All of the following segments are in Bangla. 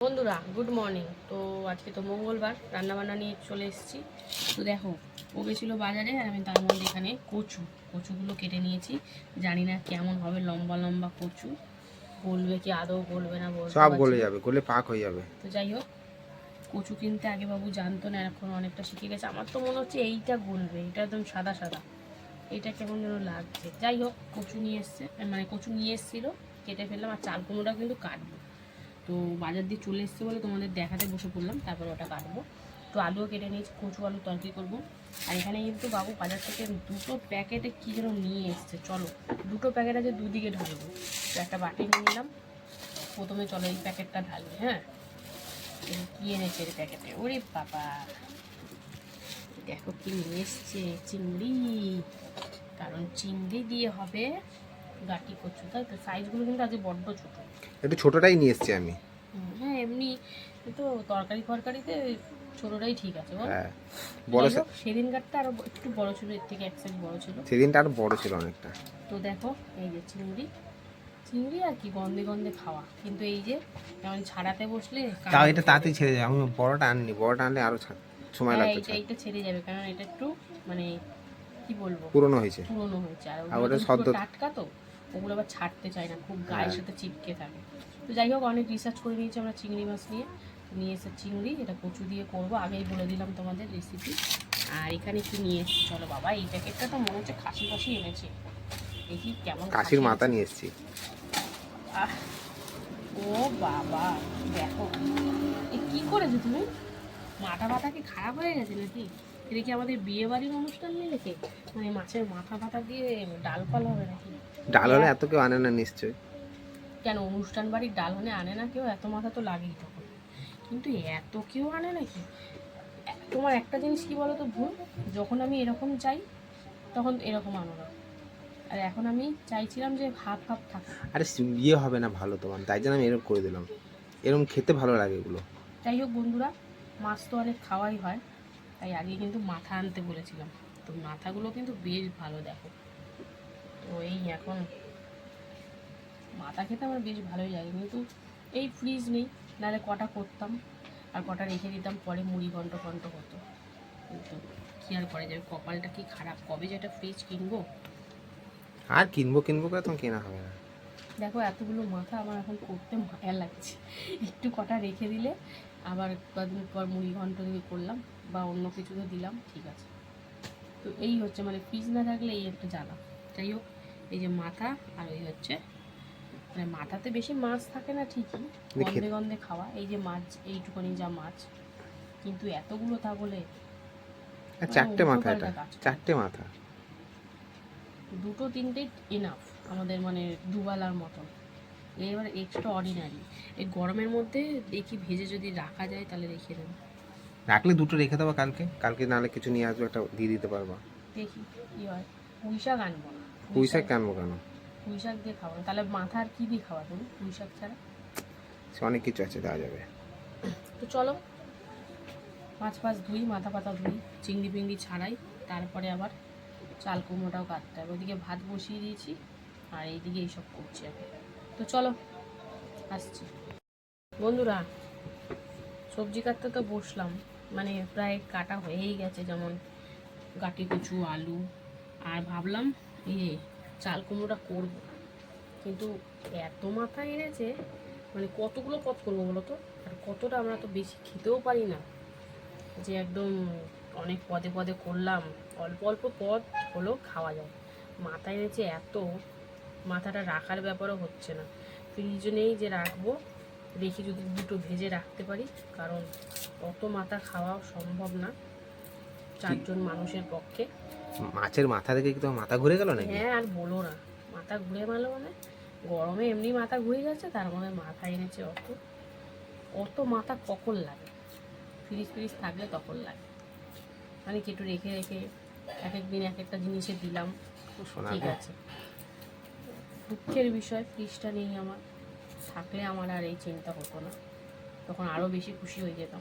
বন্ধুরা গুড মর্নিং তো আজকে তো মঙ্গলবার রান্নাবান্না নিয়ে চলে এসেছি। তো দেখো ও গেছিল বাজারে আর আমি তার মধ্যে এখানে কচু কচুগুলো কেটে নিয়েছি। জানি না কেমন হবে লম্বা লম্বা কচু। গলবে কি আদৌ গলবে না বলতে সব গলে যাবে গলে পাক হয়ে যাবে। তো যাই হোক কচু কিনতে আগে বাবু জানতো না এখন অনেকটা শিখে গেছে। আমার তো মনে হচ্ছে এইটা গলবে এটা একদম সাদা সাদা। এটা কেমন যেন লাগছে। যাই হোক কচু নিয়ে এসছে মানে কচু নিয়ে এসেছিল কেটে ফেললাম আর চাল কুমড়োটা কিন্তু কাটবো। তো বাজার দিয়ে চলে এসছে বলে তোমাদের দেখাতে বসে পড়লাম, তারপর ওটা কাটবো। তো আলুও কেটে নিয়েছি, কচু আলু তরকারি করব। আর এখানে কিন্তু বাবু বাজার থেকে দুটো প্যাকেটে কী যেন নিয়ে এসছে, চলো। দুটো প্যাকেট আছে, দুদিকে ঢালবো। তো একটা বাটি নিয়ে নিলাম। প্রথমে চলো এই প্যাকেটটা ঢালবে হ্যাঁ? কি এনেছে এর প্যাকেটে? ওরে বাবা! দেখো কি নিয়ে এসছে, চিংড়ি। কারণ চিংড়ি দিয়ে হবে গাটি কচু, তাই তো? সাইজগুলো কিন্তু আজ বড্ড ছোটো। একটু ছোটটাই নিয়ে এসেছি আমি। হ্যাঁ এমনি তো তরকারি ফরকারিতে ছোটোটাই ঠিক আছে বল। হ্যাঁ বড় সেদিনকারটা আরও একটু বড় ছিল এর থেকে এক সাইজ বড় ছিল। সেদিনটা আরও বড় ছিল অনেকটা। তো দেখো এই যে চিংড়ি। চিংড়ি আর কি গন্ধে গন্ধে খাওয়া। কিন্তু এই যে যেমন ছাড়াতে বসলে তাও এটা তাড়াতাড়ি ছেড়ে যাবে আমি বড়টা আননি বড়টা আনলে আরও সময় হ্যাঁ, লাগতো এইটা এইটা ছেড়ে যাবে কারণ এটা একটু মানে কি বলব? পুরনো হয়েছে। পুরনো হয়েছে আর ওটা সদ্য- টাটকা তো? ওগুলো আবার ছাড়তে চায় না খুব গায়ের হ্যাঁ। সাথে চিপকে থাকে। তো যাই হোক অনেক রিসার্চ করে নিয়েছি আমরা চিংড়ি মাছ নিয়ে। নিয়ে এসে চিংড়ি এটা কচু দিয়ে করব। আগেই বলে দিলাম তোমাদের রেসিপি আর এখানে কি নিয়ে এসেছি? চলো বাবা এই প্যাকেটটা তো মনে হচ্ছে খাসি খাসি এনেছে। দেখি কেমন কাশির মাথা নিয়ে এসছি। আহ, ও বাবা দেখো। এ কি করেছ তুমি? মাথা ফাটা কি খারাপ হয়ে গেছে নাকি? এটা কি আমাদের বিয়ে বাড়ির অনুষ্ঠান নিয়ে রেখে মানে মাছের মাথা ফাটা দিয়ে ডাল ফাল হবে নাকি? ডাল হলে এত কেউ আনে না নিশ্চয়ই। কেন অনুষ্ঠান বাড়ির ডাল হলে আনে না কেউ? এত মাথা তো লাগেই তখন। কিন্তু এত কেউ আনে নাকি? তোমার একটা জিনিস কি বলো তো ভুল? যখন আমি এরকম চাই তখন এরকম আনো না। আর এখন আমি চাইছিলাম যে হাফ হাফ থাকে। আরে ইয়ে হবে না ভালো তোমার তাই জন্য আমি এরকম করে দিলাম। এরকম খেতে ভালো লাগে এগুলো। যাই হোক বন্ধুরা মাছ তো অনেক খাওয়াই হয়। তাই আগে কিন্তু মাথা আনতে বলেছিলাম। তো মাথাগুলো কিন্তু বেশ ভালো দেখো। তো এই এখন মাথা খেতে আমার বেশ ভালোই লাগে কিন্তু এই ফ্রিজ নেই নাহলে কটা করতাম? আর কটা রেখে দিতাম পরে মুড়ি ঘন্ট ঘন্ট হতো। কিন্তু কী আর করা যাবে কপালটা কি খারাপ? কবে যে একটা ফ্রিজ কিনবো? আর কিনবো কিনবো করে তখন কেনা হবে না। দেখো এতগুলো মাথা আমার এখন করতে মায়া লাগছে। একটু কটা রেখে দিলে আবার কদিন পর মুড়ি ঘন্ট দিয়ে করলাম। বা অন্য কিছুতে দিলাম ঠিক আছে। তো এই হচ্ছে মানে ফ্রিজ না থাকলে এই একটা জ্বালা। যাই হোক এই যে মাথা আর ওই হচ্ছে মানে মাথাতে বেশি মাছ থাকে না ঠিকই গন্ধে গন্ধে খাওয়া। এই যে মাছ এইটুখানি যা মাছ কিন্তু এতগুলো তা বলে চারটে মাথা এটা চারটে মাথা। দুটো তিনটে এনাফ আমাদের মানে দুবেলার মতন। এবার এক্সট্রা অর্ডিনারি এই গরমের মধ্যে দেখি ভেজে যদি রাখা যায় তাহলে রেখে দেবো। রাখলে দুটো রেখে দেবো কালকে। কালকে নাহলে কিছু নিয়ে আসব একটা দিয়ে দিতে পারবা। দেখি কি হয়। পুঁই শাক আনব না। পুঁই শাক কেনবো কেন? পুঁই শাক দিয়ে খাব তাহলে মাথা আর কী দিয়ে খাওয়া তুমি পুঁই শাক ছাড়া? সে অনেক কিছু আছে দেওয়া যাবে। তো চলো মাছ ফাছ ধুই মাথা পাতা ধুই চিংড়ি পিংড়ি ছাড়াই তারপরে আবার চাল কুমড়োটাও কাটতে হবে। ওদিকে ভাত বসিয়ে দিয়েছি আর এইদিকে এইসব করছি আমি। তো চলো আসছি। বন্ধুরা সবজি কাটতে তো বসলাম। মানে প্রায় কাটা হয়েই গেছে, যেমন গাটি কচু, আলু। আর ভাবলাম ইয়ে চাল কুমড়োটা করব। কিন্তু এত মাথা এনেছে মানে কতগুলো পথ করব বলো তো? আর কতটা আমরা তো বেশি খেতেও পারি না। যে একদম অনেক পদে পদে করলাম, অল্প অল্প পদ হলেও খাওয়া যায়। মাথা এনেছে এত, মাথাটা রাখার ব্যাপারও হচ্ছে না। ফ্রিজে নেই যে রাখব রেখে যদি দুটো ভেজে রাখতে পারি কারণ অত মাথা খাওয়া সম্ভব না চারজন মানুষের পক্ষে। মাছের মাথা দেখে কি তোমার মাথা ঘুরে গেল নাকি? হ্যাঁ আর বলো না মাথা ঘুরে মারলো মানে? গরমে এমনি মাথা ঘুরে গেছে তার মধ্যে মাথা এনেছে অত। অত মাথা কখন লাগে? ফ্রিজ ফ্রিজ থাকলে তখন লাগে। মানে কি একটু রেখে রেখে এক এক দিন এক একটা জিনিসে দিলাম ঠিক আছে। দুঃখের বিষয় ফ্রিজটা নেই আমার। থাকলে আমার আর এই চিন্তা হতো না। তখন আরও বেশি খুশি হয়ে যেতাম।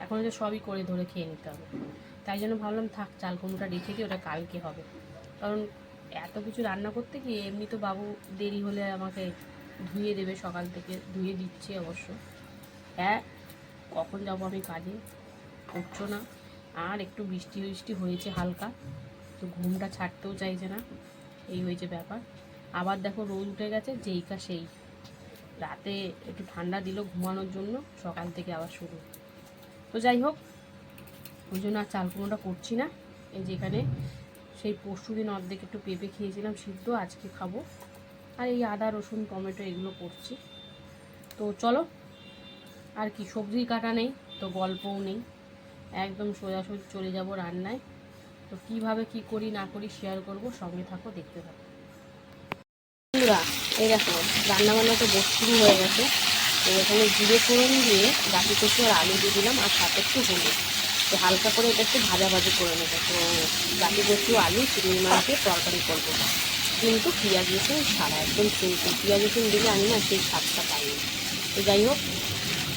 এখন যে সবই করে ধরে খেয়ে নিতে হবে। তাই জন্য ভাবলাম, থাক, চাল কুমড়োটা রেখে দিই, ওটা কালকে হবে। কারণ এত কিছু রান্না করতে গিয়ে এমনি তো বাবু দেরি হলে আমাকে ধুয়ে দেবে সকাল থেকে, ধুয়ে দিচ্ছে অবশ্য। হ্যাঁ কখন যাব আমি কাজে? উঠছো না। আর একটু বৃষ্টি বৃষ্টি হয়েছে হালকা, তো ঘুমটা ছাড়তেও চাইছে না। এই হয়েছে ব্যাপার। আবার দেখো রোদ উঠে গেছে, যেইকা সেই। রাতে একটু ঠান্ডা দিল ঘুমানোর জন্য, সকাল থেকে আবার শুরু। তো যাই হোক, ওই জন্য আর চাল কুমড়োটা করছি না। এই যেখানে সেই পরশু দিন অর্ধেক একটু পেঁপে খেয়েছিলাম সিদ্ধ, আজকে খাব। আর এই আদা, রসুন, টমেটো এগুলো করছি। তো চলো, আর কি, সবজি কাটা নেই, তো গল্পও নেই। একদম সোজাসুজি চলে যাব রান্নায়। তো কীভাবে কি করি না করি শেয়ার করব, সঙ্গে থাকো, দেখতে থাকো। এই দেখো রান্না বান্না তো বস শুরু হয়ে গেছে। তো এখানে জিরে ফোড়ন দিয়ে গাছি কচু আর আলু দিয়ে দিলাম, আর সাথে একটু হলুদ। তো হালকা করে এটা একটু ভাজা ভাজি করে নেব। তো গাছি কচু আলু, চিংড়ি মাছ তরকারি করব। কিন্তু পেঁয়াজ, রসুন ছাড়া, একদম সিম্পল পেঁয়াজ, রসুন দিলে আমি না সেই স্বাদটা পাই তো যাই হোক,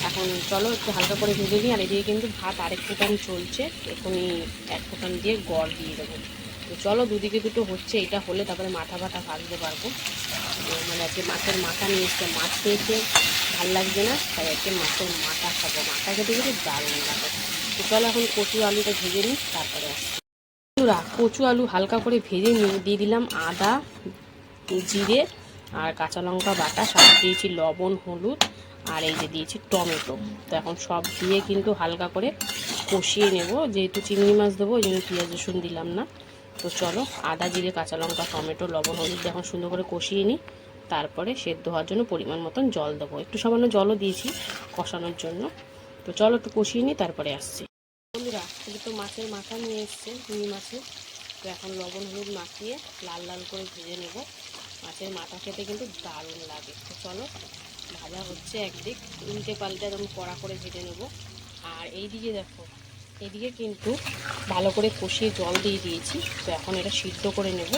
এখন চলো একটু হালকা করে ভেজে নিই। আর এদিকে কিন্তু ভাত আরেক ফোটান চলছে, এখনই এক ফোটান দিয়ে গড় দিয়ে দেবো। তো চলো দুদিকে দুটো হচ্ছে, এটা হলে তারপরে মাথা ফাটা ভাজতে পারব। মানে আজকে মাছের মাথা নিয়ে এসছে, মাছ খেয়েছে, ভালো লাগছে না, তাই আজকে মাছের মাথা খাব। মাথা খেতে কিন্তু দারুণ লাগে। তো চলো এখন কচু আলুটা ভেজে নিই, তারপরে বন্ধুরা, কচু আলু হালকা করে ভেজে নিয়ে দিয়ে দিলাম আদা, জিরে আর কাঁচা লঙ্কা বাটা, সাথে দিয়েছি লবণ, হলুদ আর এই যে দিয়েছি টমেটো। তো এখন সব দিয়ে কিন্তু হালকা করে কষিয়ে নেব, যেহেতু চিংড়ি মাছ দেবো, ওই জন্য পেঁয়াজ, রসুন দিলাম না। তো চলো আদা, জিরে, কাঁচা লঙ্কা, টমেটো, লবণ, হলুদ এখন সুন্দর করে কষিয়ে নিই। তারপরে সেদ্ধ হওয়ার জন্য পরিমাণ মতন জল দেবো। একটু সামান্য জলও দিয়েছি কষানোর জন্য। তো চলো একটু কষিয়ে নিই, তারপরে আসছি। বন্ধুরা এটা তো মাছের মাথা নিয়ে এসছে রুই মাছের। তো এখন লবণ, হলুদ মাখিয়ে লাল লাল করে ভেজে নেব। মাছের মাথা খেতে কিন্তু দারুণ লাগে। তো চলো, ভাজা হচ্ছে একদিক, উল্টে পাল্টে একদম কড়া করে ভেজে নেব। আর এই দিকে দেখো, এদিকে কিন্তু ভালো করে কষিয়ে জল দিয়ে দিয়েছি। তো এখন এটা সিদ্ধ করে নেব।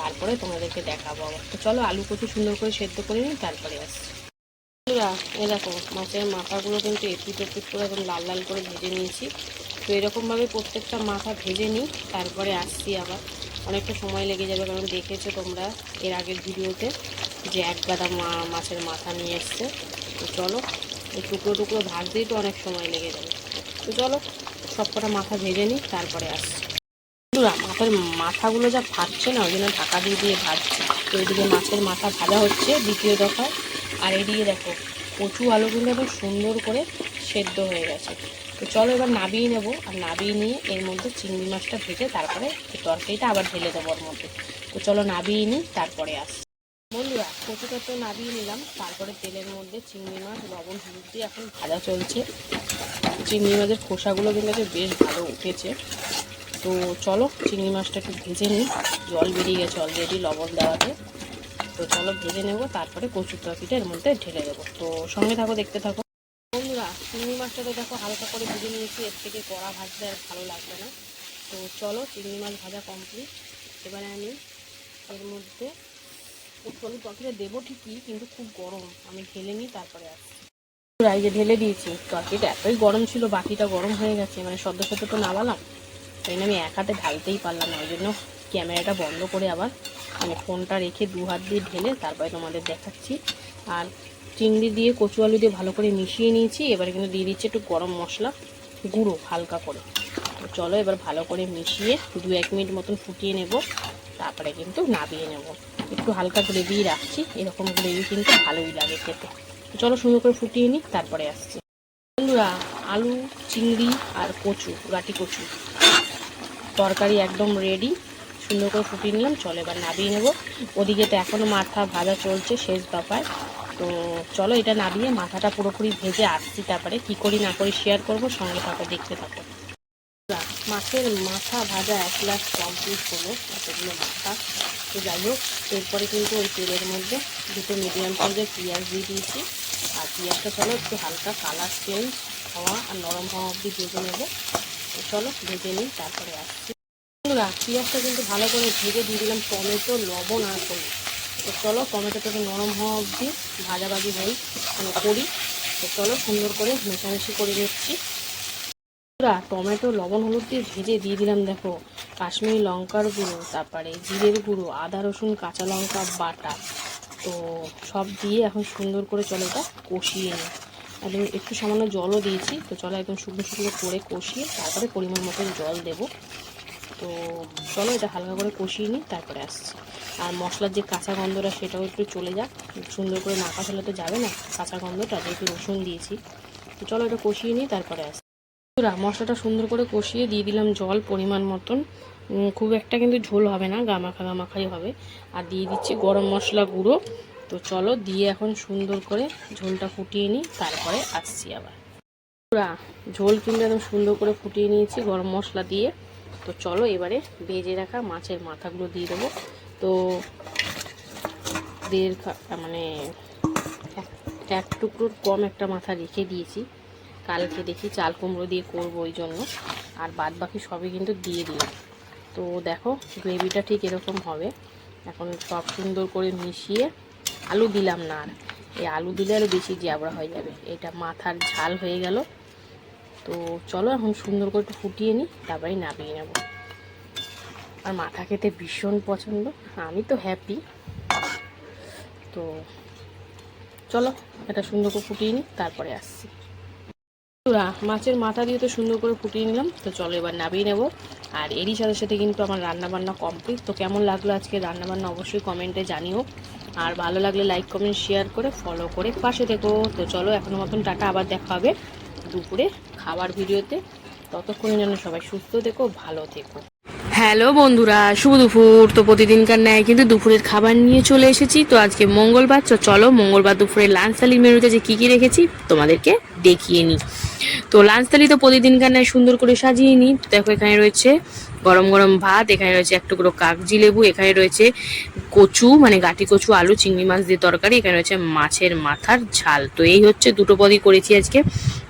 তারপরে তোমাদেরকে দেখাবো আবার। তো চলো আলু কচু সুন্দর করে সেদ্ধ করে নিই, তারপরে আসছি। এ দেখো, মাছের মাথাগুলো কিন্তু এপিট এপিট করে একদম লাল লাল করে ভেজে নিয়েছি। তো এরকমভাবে প্রত্যেকটা মাথা ভেজে নিই, তারপরে আসছি আবার। অনেকটা সময় লেগে যাবে, কারণ দেখেছ তোমরা এর আগের ভিডিওতে যে এক গাদা মা, মাছের মাথা নিয়ে এসছে। তো চলো, এই টুকরো টুকরো ভাজতেই তো অনেক সময় লেগে যাবে। তো চলো সব কটা মাথা ভেজে নিই, তারপরে আসছি। বন্ধুরা মাছের মাথাগুলো যা ভাজছে না, ওই জন্য ঢাকা দিয়ে দিয়ে ভাজছে। তো এদিকে মাছের মাথা ভাজা হচ্ছে দ্বিতীয় দফায়। আর এদিকে দেখো, কচু আলুগুলো একদম সুন্দর করে সেদ্ধ হয়ে গেছে। তো চলো এবার নাবিয়ে নেব। আর নাবিয়ে নিয়ে এর মধ্যে চিংড়ি মাছটা ভেজে তারপরে তরকারিটা আবার ঢেলে দেবো ওর মধ্যে। তো চলো নাবিয়ে নিই, তারপরে আস বন্ধুরা, কচুটা তো নাবিয়ে নিলাম। তারপরে তেলের মধ্যে চিংড়ি মাছ, লবণ, হলুদ দিয়ে এখন ভাজা চলছে। চিংড়ি মাছের খোসাগুলো কিন্তু বেশ ভালো উঠেছে। তো চলো চিংড়ি মাছটা একটু ভেজে নিই। জল বেরিয়ে গেছে অলরেডি লবণ দেওয়াতে তো চলো ভেজে নেব, তারপরে কচুর তরকারিটা এর মধ্যে ঢেলে দেবো। তো সঙ্গে থাকো, দেখতে থাকো। বন্ধুরা, চিংড়ি মাছটা তো দেখো হালকা করে ভেজে নিয়েছি, এর থেকে কড়া ভাজতে আর ভালো লাগবে না। তো চলো চিংড়ি মাছ ভাজা কমপ্লিট এবারে আমি এর মধ্যে উৎপন্ন তরকারিটা দেবো ঠিকই, কিন্তু খুব গরম। আমি ঢেলে নিই, তারপরে আসছি। এই ঢেলে দিয়েছি, তরকারিটা এতই গরম ছিল, বাকিটা গরম হয়ে গেছে। মানে সদ্য সদ্য তো নামালাম। জন্য আমি এক হাতে ঢালতেই পারলাম না, ওই জন্য ক্যামেরাটা বন্ধ করে আবার মানে ফোনটা রেখে দু হাত দিয়ে ঢেলে তারপরে তোমাদের দেখাচ্ছি। আর চিংড়ি দিয়ে কচু আলু দিয়ে ভালো করে মিশিয়ে নিয়েছি, এবারে কিন্তু দিয়ে দিচ্ছি একটু গরম মশলা, গুঁড়ো হালকা করে। তো চলো এবার ভালো করে মিশিয়ে দু এক মিনিট মতন ফুটিয়ে নেব, তারপরে কিন্তু নাবিয়ে নেব। একটু হালকা গ্রেভি রাখছি, এরকম গ্রেভি কিন্তু ভালোই লাগে খেতে। চলো সুন্দর করে ফুটিয়ে নিই, তারপরে আসছি। বন্ধুরা, আলু, চিংড়ি আর কচু গাটি কচু। তরকারি একদম রেডি সুন্দর করে ফুটিয়ে নিলাম, চলো এবার নাবিয়ে নেব। ওদিকে তো এখনও মাথা ভাজা চলছে শেষ দফায়। তো চলো এটা নাবিয়ে মাথাটা পুরোপুরি ভেজে আসছি তারপরে কি করি না করি শেয়ার করব, সঙ্গে থাকো, দেখতে থাকো। মাছের মাথা ভাজা এক গ্লাস কমপ্লিট হলো, এতগুলো মাথা। তো যাই হোক, এরপরে কিন্তু ওই তেলের মধ্যে দুটো মিডিয়াম সাইজের পেঁয়াজ দিয়ে দিয়েছি। আর পেঁয়াজটা চলো একটু হালকা কালার চেঞ্জ হওয়া আর নরম হওয়া অবধি ভেজে নেব। চলো ভেজে নিই, তারপরে আসছি। বন্ধুরা পেঁয়াজটা কিন্তু ভালো করে ভেজে দিয়ে দিলাম টমেটো, লবণ আর হলুদ। তো চলো টমেটোটাকে নরম হওয়া অবধি ভাজাভাজি হই মানে করি। তো চলো সুন্দর করে মেশামেশি করে নিচ্ছি। বন্ধুরা টমেটো, লবণ, হলুদ দিয়ে ভেজে দিয়ে দিলাম, দেখো, কাশ্মীরি লঙ্কার গুঁড়ো, তারপরে জিরের গুঁড়ো, আদা, রসুন, কাঁচা লঙ্কা, বাটা। তো সব দিয়ে এখন সুন্দর করে চলো এটা কষিয়ে নিই। একদম একটু সামান্য জলও দিয়েছি। তো চলো একদম শুকনো শুকনো করে কষিয়ে তারপরে পরিমাণ মতন জল দেবো। তো চলো এটা হালকা করে কষিয়ে নিই, তারপরে আসছি। আর মশলার যে কাঁচা গন্ধটা সেটাও একটু চলে যাক। সুন্দর করে না কষালে তো যাবে না কাঁচা গন্ধটা, যেহেতু রসুন দিয়েছি। তো চলো এটা কষিয়ে নিই, তারপরে আসছি। মশলাটা সুন্দর করে কষিয়ে দিয়ে দিলাম জল পরিমাণ মতন। খুব একটা কিন্তু ঝোল হবে না, গামাখা গামাখাই হবে। আর দিয়ে দিচ্ছি গরম মশলা গুঁড়ো। তো চলো দিয়ে এখন সুন্দর করে ঝোলটা ফুটিয়ে নিই তারপরে আসছি আবার। বন্ধুরা, ঝোল কিন্তু একদম সুন্দর করে ফুটিয়ে নিয়েছি গরম মশলা দিয়ে। তো চলো এবারে ভেজে রাখা মাছের মাথাগুলো দিয়ে দেবো। তো দেড় মানে এক টুকরোর কম একটা মাথা রেখে দিয়েছি। কালকে দেখি চাল কুমড়ো দিয়ে করব ওই জন্য। আর বাদ বাকি সবই কিন্তু দিয়ে দিলাম। তো দেখো গ্রেভিটা ঠিক এরকম হবে। এখন সব সুন্দর করে মিশিয়ে আলু দিলাম না আর। এই আলু দিলে আরও বেশি জ্যাবড়া হয়ে যাবে। এটা মাথার ঝাল হয়ে গেল। তো চলো এখন সুন্দর করে একটু ফুটিয়ে নিই তারপরে নামিয়ে নেব। আর মাথা খেতে ভীষণ পছন্দ। আমি তো হ্যাপি তো চলো এটা সুন্দর করে ফুটিয়ে নিই, তারপরে আসছি। মাছের মাথা দিয়ে তো সুন্দর করে ফুটিয়ে নিলাম। তো চলো এবার নামিয়ে নেব। আর এরই সাথে সাথে কিন্তু আমার রান্নাবান্না কমপ্লিট তো কেমন লাগল আজকে রান্না বান্না অবশ্যই কমেন্টে জানিও। আর ভালো লাগলে লাইক কমেন্ট শেয়ার করে ফলো করে পাশে দেখো তো চলো এখনও মতন টাটা, আবার দেখা হবে দুপুরে খাবার ভিডিওতে। ততক্ষণ যেন সবাই সুস্থ থেকো, ভালো থেকো। হ্যালো বন্ধুরা, শুভ দুপুর। তো প্রতিদিনকার ন্যায় কিন্তু দুপুরের খাবার নিয়ে চলে এসেছি। তো আজকে মঙ্গলবার, তো চলো মঙ্গলবার দুপুরে লাঞ্চ থালির মেনুতে যে কী কী রেখেছি তোমাদেরকে দেখিয়ে নিই। তো লাঞ্চ থালি তো প্রতিদিনকার ন্যায় সুন্দর করে সাজিয়ে নিই। দেখো এখানে রয়েছে গরম গরম ভাত, এখানে রয়েছে এক টুকরো কাগজি লেবু, এখানে রয়েছে কচু মানে গাটি কচু, আলু, চিংড়ি মাছ দিয়ে তরকারি, এখানে রয়েছে মাছের মাথার ঝাল। তো এই হচ্ছে দুটো পদই করেছি আজকে।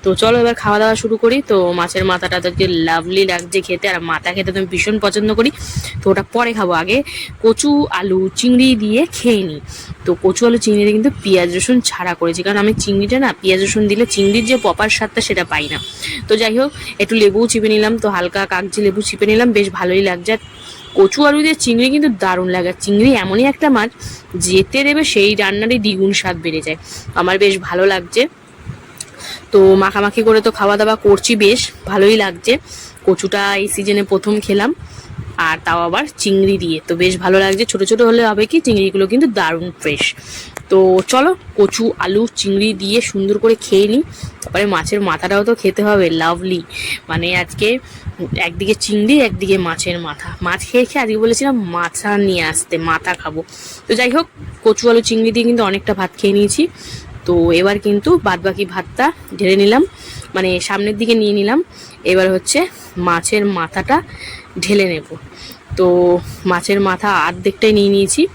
তো চলো এবার খাওয়া দাওয়া শুরু করি। তো মাছের মাথাটা তো লাভলি লাগছে খেতে, আর মাথা খেতে তো আমি ভীষণ পছন্দ করি। তো ওটা পরে খাব আগে। কচু, আলু, চিংড়ি দিয়ে খেয়ে নিই। তো কচু, আলু চিংড়িতে কিন্তু পেঁয়াজ, রসুন ছাড়া করেছি। কারণ আমি চিংড়িটা না, পেঁয়াজ, রসুন দিলে চিংড়ির যে পপার স্বাদটা সেটা পাই না। তো যাই হোক, একটু লেবুও চিপে নিলাম। তো হালকা কাগজি লেবু চিপে নিলাম, বেশ ভালোই লাগছে। আর কচু, আলু দিয়ে চিংড়ি কিন্তু দারুণ লাগে। চিংড়ি এমনই একটা মাছ, যেতে দেবে সেই রান্নারই দ্বিগুণ স্বাদ বেড়ে যায়। আমার বেশ ভালো লাগছে। তো মাখামাখি করে তো খাওয়া দাওয়া করছি বেশ, ভালোই লাগছে। কচুটা এই সিজনে প্রথম খেলাম, আর তাও আবার চিংড়ি দিয়ে। তো বেশ ভালো লাগছে, ছোট ছোট হলে হবে কি, চিংড়িগুলো কিন্তু দারুণ ফ্রেশ তো চলো, কচু, আলু, চিংড়ি দিয়ে সুন্দর করে খেয়ে নিই। তারপরে মাছের মাথাটাও তো খেতে হবে লাভলি মানে আজকে একদিকে চিংড়ি, একদিকে মাছের মাথা। মাছ খেয়ে খেয়ে আজকে বলেছিলাম মাথা নিয়ে আসতে, মাথা খাব। তো যাই হোক, কচু, আলু, চিংড়ি দিয়ে কিন্তু অনেকটা ভাত খেয়ে নিয়েছি। তো এবার কিন্তু বাদবাকি ভাতটা ঢেলে নিলাম। মানে সামনের দিকে নিয়ে নিলাম। এবার হচ্ছে মাছের মাথাটা ঢেলে নেব। তো মাছের মাথা আর্ধেকটাই নিয়ে নিয়েছি।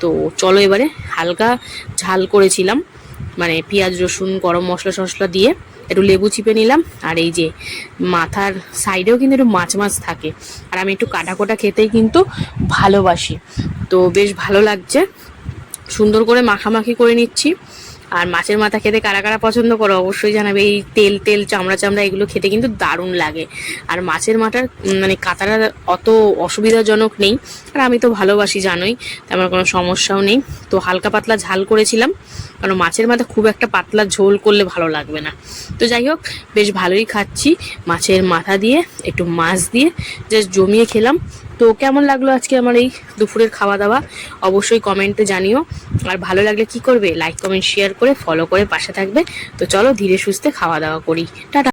তো চলো এবারে হালকা ঝাল করেছিলাম। মানে পেঁয়াজ, রসুন, গরম মশলা টশলা দিয়ে একটু লেবু চিপে নিলাম। আর এই যে মাথার সাইডেও কিন্তু একটু মাছ মাছ থাকে। আর আমি একটু কাটা কোটা খেতেই কিন্তু ভালোবাসি। তো বেশ ভালো লাগছে। সুন্দর করে মাখামাখি করে নিচ্ছি। আর মাছের মাথা খেতে কারা কারা পছন্দ করো অবশ্যই জানাবে। এই তেল তেল, চামড়া চামড়া এগুলো খেতে কিন্তু দারুণ লাগে। আর মাছের মাথার মানে কাতারা অত অসুবিধাজনক নেই। আর আমি তো ভালোবাসি, জানোই তেমন কোনো সমস্যাও নেই। তো হালকা পাতলা ঝাল করেছিলাম। কারণ মাছের মাথা খুব একটা পাতলা ঝোল করলে ভালো লাগবে না। তো যাই হোক, বেশ ভালোই খাচ্ছি মাছের মাথা দিয়ে, একটু মাছ দিয়ে জাস্ট জমিয়ে খেলাম। তো কেমন লাগল আজকে আমার এই দুপুরের খাওয়া দাওয়া অবশ্যই কমেন্টে জানিও। আর ভালো লাগলে কি করবে? লাইক কমেন্ট শেয়ার করে ফলো করে পাশে থাকবে। তো চলো ধীরে সুস্থে খাওয়া দাওয়া করি। টাটা।